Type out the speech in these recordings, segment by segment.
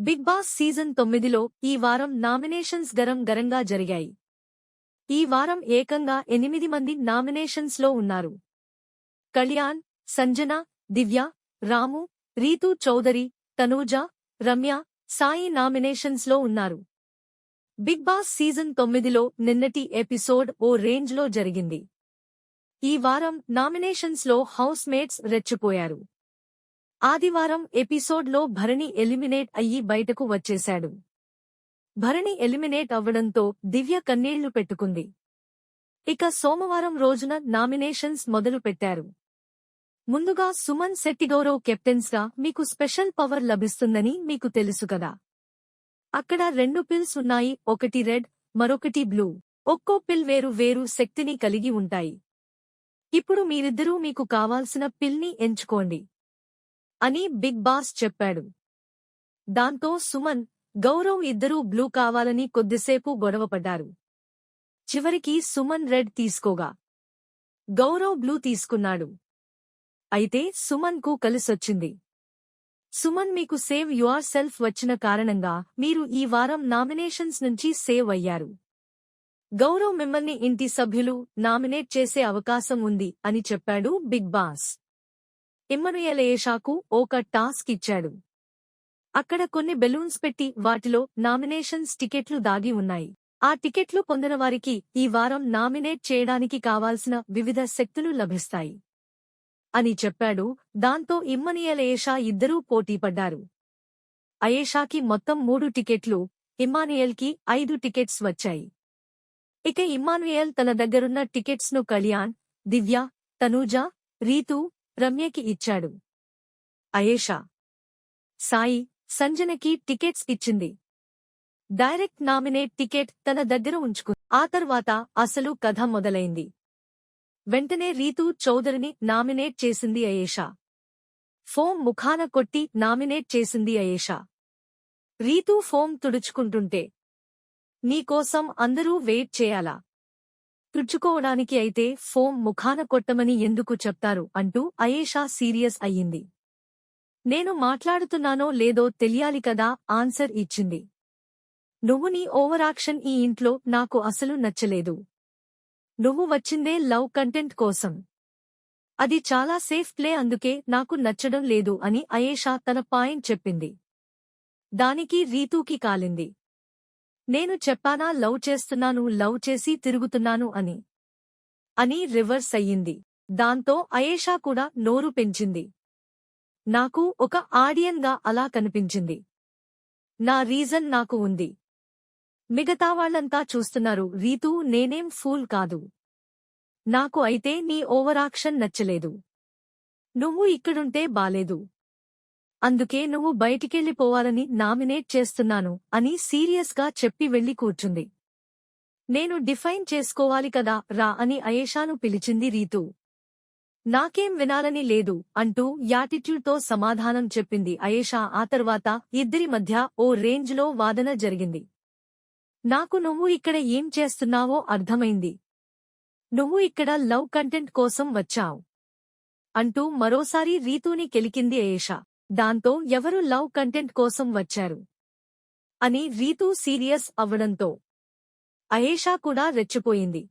Big boss season తొమ్మిదిలో ఈ వారం నామినేషన్స్ గరం గరంగా జరిగాయి. ఈ వారం ఏకంగా ఎనిమిది మంది నామినేషన్స్లో ఉన్నారు. కళ్యాణ్ సంజన దివ్య రాము రీతూ చౌదరి తనూజ రమ్య సాయి నామినేషన్స్లో ఉన్నారు. బిగ్ బాస్ సీజన్ తొమ్మిదిలో నిన్నటి ఎపిసోడ్ ఓ రేంజ్లో జరిగింది. ఈ వారం నామినేషన్స్లో హౌస్ మేట్స్ రెచ్చిపోయారు. ఆదివారం ఎపిసోడ్లో భరణి ఎలిమినేట్ అయ్యి బయటకు వచ్చేశాడు. భరణి ఎలిమినేట్ అవ్వడంతో దివ్య కన్నీళ్ళు పెట్టుకుంది. ఇక సోమవారం రోజున నామినేషన్స్ మొదలు పెట్టారు. ముందుగా సుమన్ శెట్టిగౌరవ్ కెప్టెన్స్గా మీకు స్పెషల్ పవర్ లభిస్తుందని మీకు తెలుసు కదా. అక్కడ రెండు పిల్స్ ఉన్నాయి ఒకటి రెడ్ మరొకటి బ్లూ. ఒక్కో పిల్ వేరు వేరు శక్తిని కలిగి ఉంటాయి. ఇప్పుడు మీరిద్దరూ మీకు కావాల్సిన పిల్ని ఎంచుకోండి. అని బిగ్ బాస్ చెప్పాడు. దాంతో సుమన్ గౌరవ్ ఇద్దరూ బ్లూ కావాలని కొద్దిసేపు గొడవపడ్డారు. చివరికి సుమన్ రెడ్ తీసుకోగా. గౌరవ్ బ్లూ తీసుకున్నాడు. అయితే సుమన్కు కలిసొచ్చింది. సుమన్ మీకు సేవ్ యువర్ సెల్ఫ్ వచ్చిన కారణంగా మీరు ఈ వారం నామినేషన్స్ నుంచి సేవ్ అయ్యారు. గౌరవ్ మిమ్మల్ని ఇంటి సభ్యులు నామినేట్ చేసే అవకాశం ఉంది అని చెప్పాడు బిగ్ బాస్. ఇమ్మనుయల్ ఏషాకు ఒక టాస్క్ ఇచ్చాడు. అక్కడ కొన్ని బెలూన్స్ పెట్టి వాటిలో నామినేషన్స్ టికెట్లు దాగి ఉన్నాయి. ఆ టికెట్లు పొందిన వారికి ఈ వారం నామినేట్ చేయడానికి కావాల్సిన వివిధ శక్తులు లభిస్తాయి. అని చెప్పాడు. దాంతో ఇమ్మనియల్ ఏషా ఇద్దరూ పోటీపడ్డారు అయేషాకి మొత్తం మూడు టికెట్లు ఇమ్మానుయల్కి ఐదు టికెట్స్ వచ్చాయి. ఇక ఇమ్మానుయల్ తన దగ్గరున్న టికెట్స్ను కళ్యాణ్ దివ్య తనూజ రీతూ రమ్యకి ఇచ్చాడు. అయేషా సాయి సంజనకి టికెట్స్ ఇచ్చింది. డైరెక్ట్ నామినేట్ టికెట్ తన దగ్గర ఉంచుకు ఆ తర్వాత అసలు కథ మొదలైంది. వెంటనే రీతూ చౌదరిని నామినేట్ చేసింది అయేషా. ఫోం ముఖాన కొట్టి నామినేట్ చేసింది అయేషా. రీతూ ఫోం తుడుచుకుంటుంటే నీకోసం అందరూ వెయిట్ చేయాలా? తుడుచుకోవడానికి అయితే ఫోం ముఖాన కొట్టమని ఎందుకు చెప్తారు అంటూ అయేషా సీరియస్ అయ్యింది. నేను మాట్లాడుతున్నానో లేదో తెలియాలి కదా ఆన్సర్ ఇచ్చింది. నువ్వు నీ ఓవరాక్షన్ ఈ ఇంట్లో నాకు అసలు నచ్చలేదు. నువ్వు వచ్చిందే లవ్ కంటెంట్ కోసం. అది చాలా సేఫ్ ప్లే అందుకే నాకు నచ్చడం లేదు అని అయేషా తన పాయింట్ చెప్పింది. దానికి రీతూకి కాలింది. నేను చెప్పానా లవ్ చేస్తున్నాను లవ్ చేసి తిరుగుతున్నాను అని. అని రివర్స్ అయ్యింది. దాంతో అయేషా కూడా నోరు పెంచింది. నాకు ఒక ఆడియన్గా అలా కనిపించింది. నా రీజన్ నాకు ఉంది. మిగతా వాళ్ళంతా చూస్తున్నారు. రీతూ నేనేం ఫూల్ కాదు. నాకు అయితే నీ ఓవరాక్షన్ నచ్చలేదు. నువ్వు ఇక్కడుంటే బాలేదు. అందుకే నువ్వు బయటికెళ్ళిపోవాలని నామినేట్ చేస్తున్నాను అని సీరియస్గా చెప్పి వెళ్ళి కూర్చుంది. నేను డిఫైన్ చేసుకోవాలి కదా రా అని అయేషాను పిలిచింది రీతూ. నాకేం వినాలని లేదు అంటూ యాటిట్యూడ్తో సమాధానం చెప్పింది అయేషా. ఆ తర్వాత ఇద్దరి మధ్య ఓ రేంజ్లో వాదన జరిగింది. నాకు నువ్వు ఇక్కడ ఏం చేస్తున్నావో అర్థమైంది. నువ్వు ఇక్కడ లవ్ కంటెంట్ కోసం వచ్చావు. అంటూ మరోసారి రీతూని కెలికింది అయేషా. దాంతో ఎవరు లవ్ కంటెంట్ కోసం వచ్చారు? అని రీతూ సీరియస్ అవ్వడంతో అయేషా కూడా రెచ్చిపోయింది.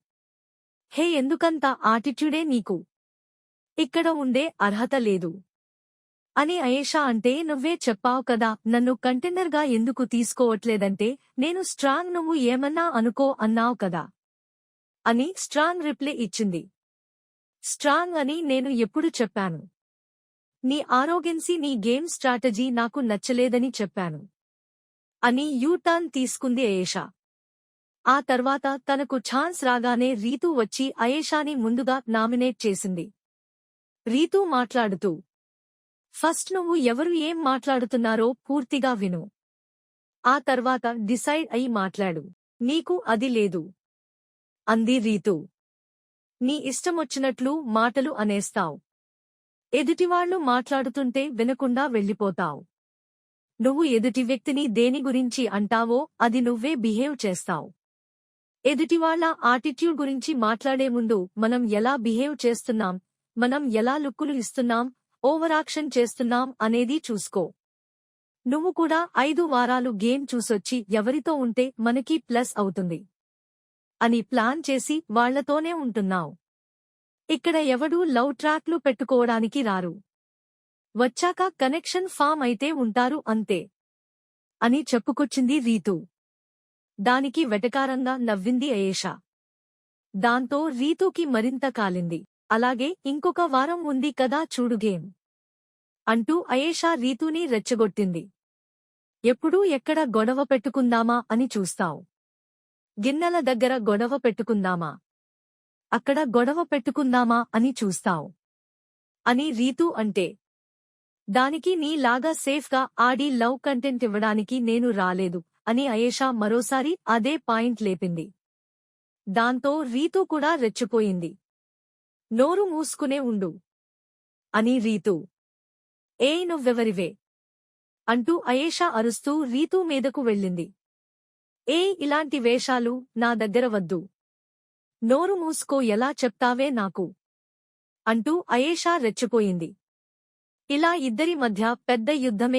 హే ఎందుకంత ఆటిట్యూడే నీకు? ఇక్కడ ఉండే అర్హత లేదు. అని అయేషా అంటే నువ్వే చెప్పావు కదా నన్ను కంటెండర్గా ఎందుకు తీసుకోవట్లేదంటే నేను స్ట్రాంగ్ నువ్వు ఏమన్నా అనుకో అన్నావు కదా? అని స్ట్రాంగ్ రిప్లై ఇచ్చింది. స్ట్రాంగ్ అని నేను ఎప్పుడు చెప్పాను? నీ ఆరోగెన్సీ నీ గేమ్ స్ట్రాటజీ నాకు నచ్చలేదని చెప్పాను. అని యూటర్న్ తీసుకుంది అయేషా. ఆ తర్వాత తనకు ఛాన్స్ రాగానే రీతూ వచ్చి అయేషాని ముందుగా నామినేట్ చేసింది. రీతూ మాట్లాడుతూ ఫస్ట్ నువ్వు ఎవరు ఏం మాట్లాడుతున్నారో పూర్తిగా విను. ఆ తర్వాత డిసైడ్ అయి మాట్లాడు. నీకు అది లేదు అంది రీతూ. నీ ఇష్టమొచ్చినట్లు మాటలు అనేస్తావు. ఎదుటివాళ్ళు మాట్లాడుతుంటే వినకుండా వెళ్ళిపోతావు. నువ్వు ఎదుటి వ్యక్తిని దేని గురించి అంటావో అది నువ్వే బిహేవ్ చేస్తావు. ఎదుటివాళ్ళ ఆటిట్యూడ్ గురించి మాట్లాడే ముందు మనం ఎలా బిహేవ్ చేస్తున్నాం మనం ఎలా లుక్కులు ఇస్తున్నాం ఓవరాక్షన్ చేస్తున్నాం అనేది చూసుకో. నువ్వు కూడా ఐదు వారాలు గేమ్ చూసొచ్చి ఎవరితో ఉంటే మనకి ప్లస్ అవుతుంది. అని ప్లాన్ చేసి వాళ్ళతోనే ఉంటున్నావు. ఇక్కడ ఎవడూ లవ్ ట్రాక్లు పెట్టుకోవడానికి రారు. వచ్చాక కనెక్షన్ ఫామ్ అయితే ఉంటారు అంతే. అని చెప్పుకొచ్చింది రీతు. దానికి వెటకారంగా నవ్వింది అయేషా. దాంతో రీతూకి మరింత కాలింది. అలాగే ఇంకొక వారం ఉంది కదా చూడు గేమ్. అంటూ అయేషా రీతూని రెచ్చగొట్టింది. ఎప్పుడూ ఎక్కడ గొడవ పెట్టుకుందామా అని చూస్తావు. గిన్నెల దగ్గర గొడవ పెట్టుకుందామా? అక్కడ గొడవ పెట్టుకుందామా అని చూస్తావు. అని రీతూ అంటే దానికి నీలాగా సేఫ్గా ఆడి లవ్ కంటెంట్ ఇవ్వడానికి నేను రాలేదు అని అయేషా మరోసారి అదే పాయింట్ లేపింది. దాంతో రీతూ కూడా రెచ్చిపోయింది. నోరు మూసుకునే ఉండు. అని రీతు ఏయ్ నువ్వెవరివే? అంటూ అయేషా అరుస్తూ రీతూ మీదకు వెళ్ళింది. ఏయ్ ఇలాంటి వేషాలు నా దగ్గర వద్దు. నోరు మూసుకో ఎలా చెప్తావే నాకు? అంటూ అయేషా రెచ్చిపోయింది. ఇలా ఇద్దరి మధ్య పెద్ద యుద్ధమే